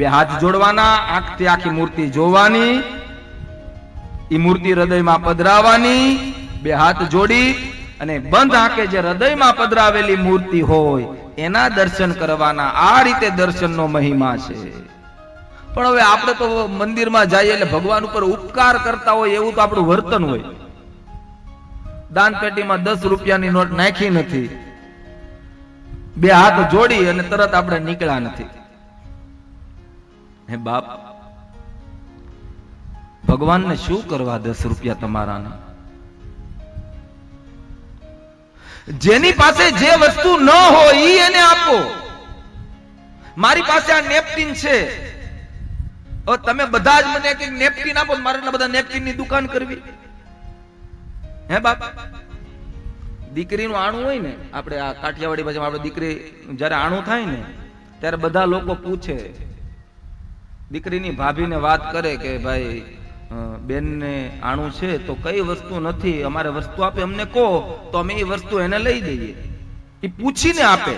બે હાથ જોડવાના, આંખથી આખી મૂર્તિ જોવાની એ મૂર્તિ હૃદયમાં પધરાવાની, બે હાથ જોડી અને બંધ આંખે જે હૃદયમાં પધરાવેલી મૂર્તિ હોય, એના દર્શન કરવાના, આ રીતે દર્શનનો મહિમા છે. પણ હવે આપણે તો મંદિરમાં જઈએ એટલે ભગવાન ઉપર ઉપકાર કરતા હોય, એવું તો આપણું વર્તન હોય. દાન પેટીમાં દસ રૂપિયાની નોટ નાખી નથી. બે હાથ જોડી અને તરત આપણે નીકળ્યા નથી. હે બાપ, ભગવાનને શું કરવા દસ રૂપિયા તમારાના? જેની પાસે જે વસ્તુ ન હોય એને આપો. મારી પાસે આ નેપકિન છે. તમે બધા જ મને કંઈક નેપકિન આપો, મારે બધા નેપકિનની દુકાન કરવી. હે બાપ, દીકરીનું આણું હોય ને, આપણે આ કાઠિયાવાડી ભાષામાં આપણે દીકરી, જ્યારે આણું થાય ને, ત્યારે બધા લોકો પૂછે દીકરીની ભાભીને વાત કરે કે ભાઈ બેનને આણું છે તો કઈ વસ્તુ નથી, અમારે વસ્તુ આપે, અમને કહો, તો અમે એ વસ્તુ એને લઈ દઈએ. એ પૂછીને આપે.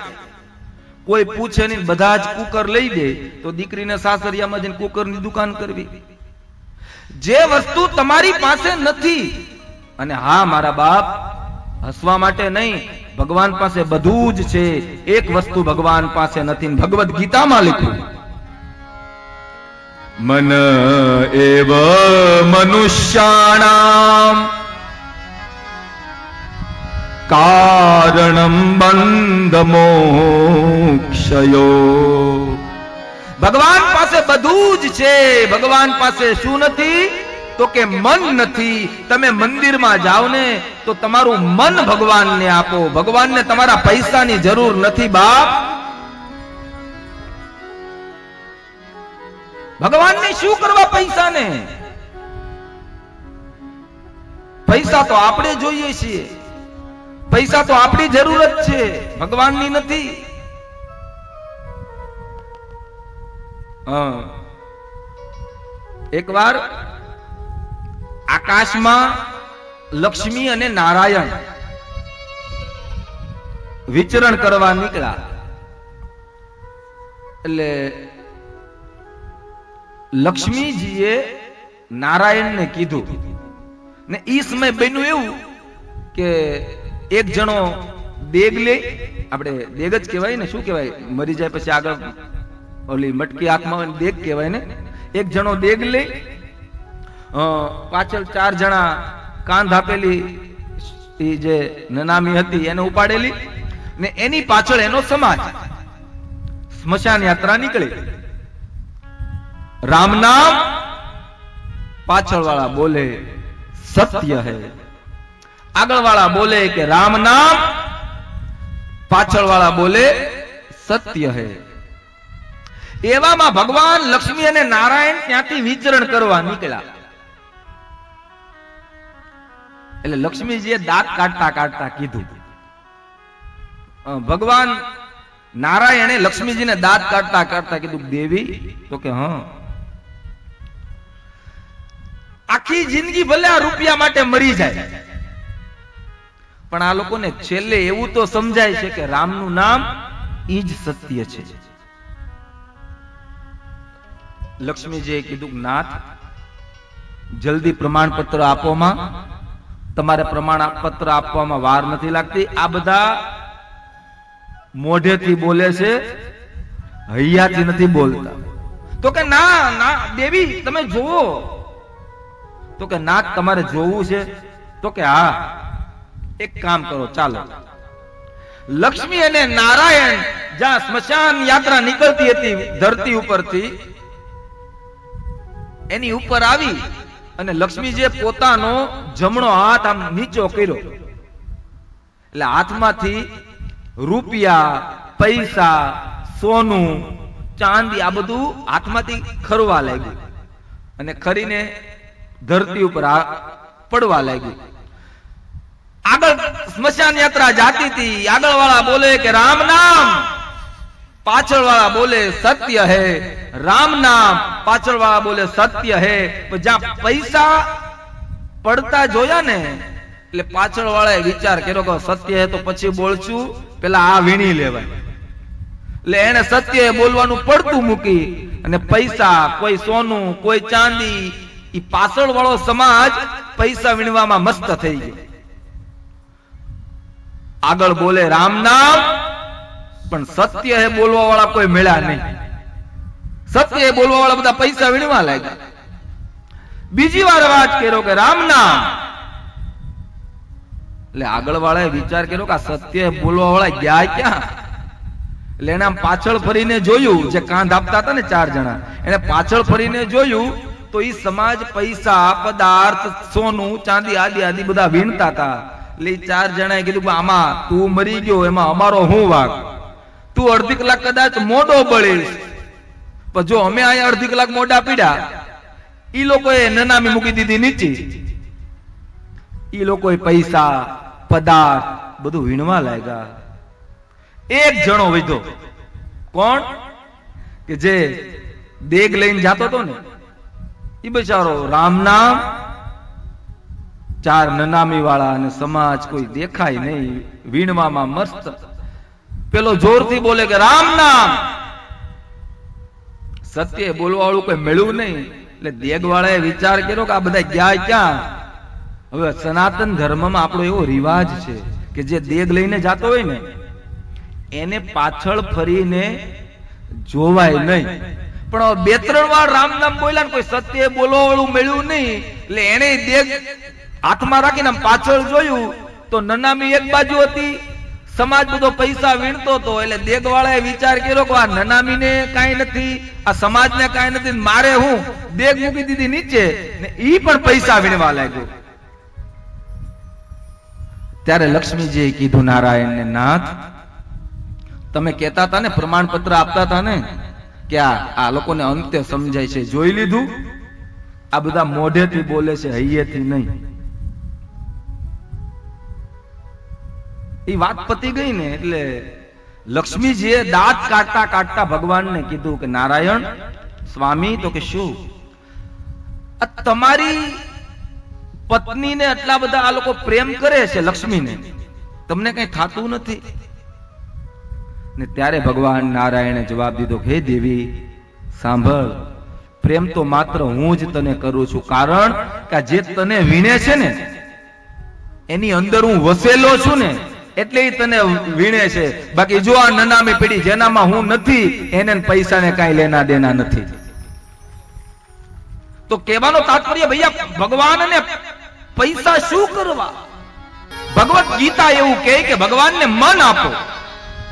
કોઈ પૂછે નહીં, બધા જ કુકર લઈ દે, તો દીકરીને સાસરિયામાં જઈને કુકરની દુકાન કરવી. જે વસ્તુ તમારી પાસે નથી, અને હા, મારા બાપ, હસવા માટે નહીં, ભગવાન પાસે બધું જ છે, એક વસ્તુ ભગવાન પાસે નથી, ભગવદ્ ગીતામાં લખ્યું. મન એવ મનુષ્યાણામ કારણમ બંધ મોક્ષયો ભગવાન પાસે બધું જ છે ભગવાન પાસે શું નથી તો કે મન નથી તમે મંદિરમાં જાઓ ને તો તમારું મન ભગવાનને આપો ભગવાનને તમારા પૈસાની જરૂર નથી બાપ ભગવાનને શું કરવા પૈસાને? પૈસા તો આપણે જોઈએ છીએ. પૈસા તો આપણી જરૂરત છે. ભગવાનની નથી. એક એકવાર આકાશમાં લક્ષ્મી અને નારાયણ વિચરણ કરવા નીકળ્યા. એટલે લક્ષ્મીજીએ નારાયણને કીધું. ને ઈ સમય બન્યું એવું કે એક જણો દેગ લે આપણે દેગ જ કહેવાય ને, શું કહેવાય? મરી જાય પછી આગળ ઓલી મટકી આંખમાં દેગ કહેવાય ને. એક જણો દેગ લે પાછળ ચાર જણા કાંધ આપેલી એ જે નનામી હતી એને ઉપાડેલી ને એની પાછળ એનો સમાજ. સ્મશાન યાત્રા નીકળી. રામ નામ? પાછળ વાળા બોલે, સત્ય હે. આગળ વાળા બોલે કે, રામ નામ? પાછળ વાળા બોલે, સત્ય હે. એવામાં ભગવાન લક્ષ્મી અને નારાયણ ત્યાંથી વિચરણ કરવા નીકળ્યા. એટલે લક્ષ્મીજીએ દાંત કાઢતા કાઢતા કીધું. ભગવાન નારાયણે લક્ષ્મીજીને દાંત કાઢતા કાઢતા કીધું, દેવી, તો કે, હા આખી જિંદગી ભલે આ રૂપિયા માટે મરી જાય. પણ આ લોકોને છેલ્લે એવું તો સમજાય છે કે રામનું નામ ઈ જ સત્ય છે. લક્ષ્મીજીએ કીધું, નાથ, જલ્દી પ્રમાણપત્ર આપોમાં. તમારે પ્રમાણપત્ર આપવામાં વાર નથી લાગતી. આ બધા મોઢેથી બોલે છે, હૈયાથી નથી બોલતા. તો કે, ના ના, દેવી, તમે જોવો તો કે ના તમારે જોવું છે, તો કે હા, એક કામ કરો, ચાલો. લક્ષ્મી અને નારાયણ જ્યાં સ્મશાન યાત્રા નીકળતી હતી ધરતી ઉપરથી, એની ઉપર આવી અને લક્ષ્મીજીએ પોતાનો જમણો હાથ આમ નીચો કર્યો. એટલે હાથમાંથી રૂપિયા, પૈસા, સોનું, ચાંદી આ બધું હાથમાંથી ખરવા લાગ્યું. અને ખરીને ધરતી ઉપર પડવા લાગ્યું. આગળ સ્મશાન યાત્રા જાતી હતી. આગળ વાળા બોલે કે, રામ નામ. પાછળ વાળા બોલે, સત્ય હે. રામ નામ. પાછળ વાળા બોલે, સત્ય હે. જ્યાં પૈસા પડતા જોયા ને, એટલે પાછળ વાળાએ વિચાર કર્યો કે, સત્ય હે તો પછી બોલશું. પેલા આ વીણી લેવાય. એટલે એને સત્ય બોલવાનું પડતું મૂકી અને પૈસા, કોઈ સોનું, કોઈ ચાંદી પાછળ વાળો સમાજ પૈસા વીણવામાં મસ્ત થઈ ગયો. આગળ બોલે, રામ નામ. પણ સત્ય હે બોલવા વાળા કોઈ મળ્યા નહીં. સત્ય હે બોલવા વાળા બધા પૈસા વીણવા લાગ્યા. બીજી વાર વાત કર્યો કે, રામ નામ. એટલે આગળ વાળાએ વિચાર કર્યો કે આ સત્ય બોલવા વાળા ગયા ક્યાં? એટલે એને પાછળ ફરીને જોયું, જે કાંધ આપતા હતા ને ચાર જણા, એને પાછળ ફરીને જોયું તો એ સમાજ પૈસા, પદાર્થ, સોનું, ચાંદી, આદિ આદિ બધા વીણતા હતા એટલે ચાર જણાએ કીધું આમાં તું મરી ગયો, એમાં અમારો હું વાક? તું અડધી કલાક કદાચ મોડો બળીશ. પણ જો અમે અહીંયા અડધી કલાક મોઢા પીડ્યા એ લોકોએ નનામી મૂકી દીધી નીચે. એ લોકોએ પૈસા, પદાર્થ બધું વીણવા લાગ્યા. એક જણો વધ્યો કોણ? કે જે દેગ લઈને જાતો હતો ને? ઈ બચારો રામ નામ, ચાર નનામી વાળા અને સમાજ કોઈ દેખાય નહીં, વીણવામાં મસ્ત. પેલો જોરથી બોલે કે, રામ નામ. સત્ય બોલવા વાળું કોઈ મળ્યું નહીં. એટલે દેગ વાળાએ વિચાર કર્યો કે આ બધા ગયા ક્યાં? હવે સનાતન ધર્મમાં આપણો એવો રિવાજ છે કે જે દેગ લઈને જાતો હોય ને, એને પાછળ ફરીને જોવાય નહીં. પણ બે ત્રણ વાર રામ નામ બોલ્યા ને કોઈ સત્ય બોલવા વાળું મળ્યું નહીં. એટલે એને દેગ હાથમાં રાખીને પાછળ જોયું તો નનામી એક બાજુ હતી. સમાજ બધો પૈસા વીણતો હતો, એટલે દેગવાળાએ વિચાર કર્યો કે આ નનામીને કાંઈ નથી, આ સમાજને કાંઈ નથી મારે હું દેગ મૂકી દીધી નીચે, ને ઈ પણ પૈસા વીણવા લાગ્યો. ત્યારે લક્ષ્મીજીએ કીધું, નારાયણને નાથ, તમે કહેતા હતા ને, પ્રમાણપત્ર આપતા હતા ને કે આ લોકોને અંતે સમજાય છે. જોઈ લીધું? આ બધા મોઢેથી બોલે છે, હૈયેથી નહીં. એ વાત પતી ગઈ ને એટલે લક્ષ્મીજીએ દાંત કાઢતા કાઢતા ભગવાનને કીધું કે નારાયણ, સ્વામી, તો કે શું? આ તમારી પત્નીને એટલા બધા આ લોકો પ્રેમ કરે છે લક્ષ્મીને. તમને કઈ થાતું નથી? ને ત્યારે ભગવાન નારાયણે જવાબ દીધો, હે દેવી, સાંભળ, પ્રેમ તો માત્ર હું જ તને કરું છું. કારણ કે જે તને વીણે છે ને, એની અંદર હું વસેલો છું ને, એટલે તને વીણે છે. બાકી જો આ નનામી પેઢી જેનામાં હું નથી, એને પૈસાને કાંઈ લેના દેના નથી. તો કહેવાનો તાત્પર્ય, ભૈયા, ભગવાનને પૈસા શું કરવા? ભગવત ગીતા એવું કહે કે ભગવાનને મન આપો.